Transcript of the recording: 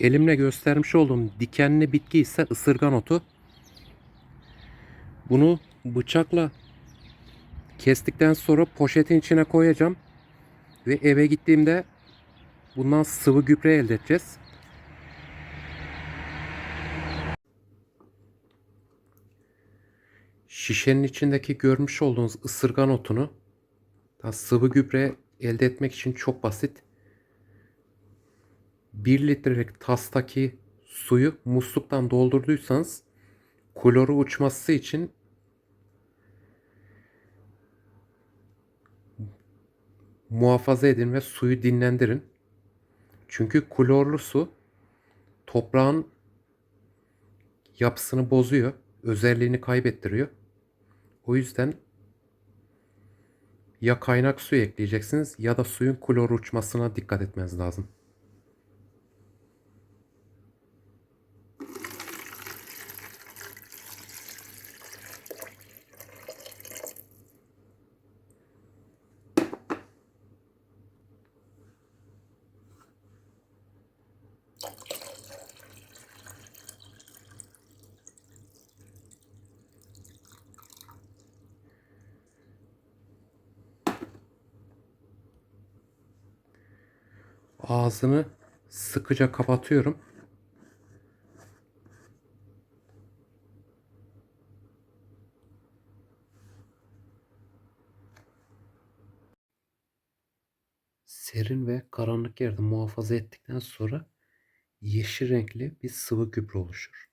Elimle göstermiş olduğum dikenli bitki ise ısırgan otu. Bunu bıçakla kestikten sonra poşetin içine koyacağım. Ve eve gittiğimde bundan sıvı gübre elde edeceğiz. Şişenin içindeki görmüş olduğunuz ısırgan otunu sıvı gübre elde etmek için çok basit. 1 litrelik tastaki suyu musluktan doldurduysanız kloru uçması için muhafaza edin ve suyu dinlendirin. Çünkü klorlu su toprağın yapısını bozuyor, özelliğini kaybettiriyor. O yüzden ya kaynak su ekleyeceksiniz ya da suyun klor uçmasına dikkat etmeniz lazım. Ağzını sıkıca kapatıyorum. Serin ve karanlık yerde muhafaza ettikten sonra yeşil renkli bir sıvı gübre oluşur.